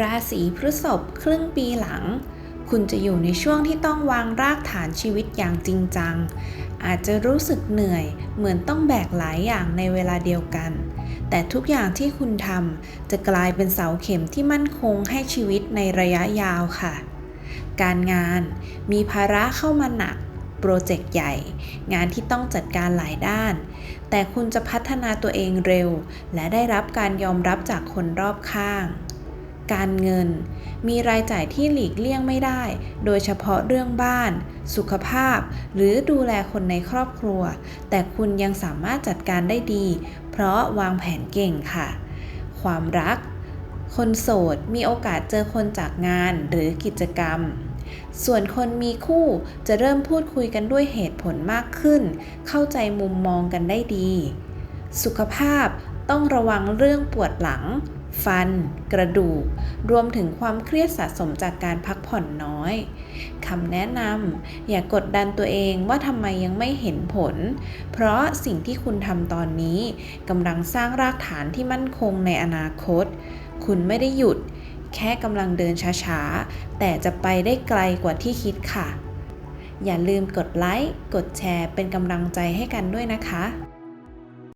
ราศีพฤษภครึ่งปีหลัง คุณจะอยู่ในช่วงที่ต้องวางรากฐานชีวิตอย่างจริงจัง อาจจะรู้สึกเหนื่อยเหมือนต้องแบกหลายอย่างในเวลาเดียวกัน แต่ทุกอย่างที่คุณทำจะกลายเป็นเสาเข็มที่มั่นคงให้ชีวิตในระยะยาวค่ะ การงานมีภาระเข้ามาหนักโปรเจกต์ใหญ่ งานที่ต้องจัดการหลายด้าน แต่คุณจะพัฒนาตัวเองเร็ว และได้รับการยอมรับจากคนรอบข้าง การเงิน มีรายจ่ายที่หลีกเลี่ยงไม่ได้ โดยเฉพาะเรื่องบ้าน สุขภาพ หรือดูแลคนในครอบครัว แต่คุณยังสามารถจัดการได้ดี เพราะวางแผนเก่งค่ะ ความรัก คนโสดมีโอกาสเจอคนจากงานหรือกิจกรรมส่วนคนมีคู่จะเริ่มพูดคุยกันด้วยเหตุผลมากขึ้น เข้าใจมุมมองกันได้ดี สุขภาพต้องระวังเรื่องปวดหลัง ฟัน กระดูก รวมถึงความเครียดสะสมจากการพักผ่อนน้อยคำแนะนำอย่ากกดดันตัวเองว่าทำไมยังไม่เห็นผล เพราะสิ่งที่คุณทำตอนนี้กำลังสร้างรากฐานที่มั่นคงในอนาคต คุณไม่ได้หยุด แค่กำลังเดินช้าๆ แต่จะไปได้ไกลกว่าที่คิดค่ะ อย่าลืมกดไลค์ กดแชร์เป็นกำลังใจให้กันด้วยนะคะ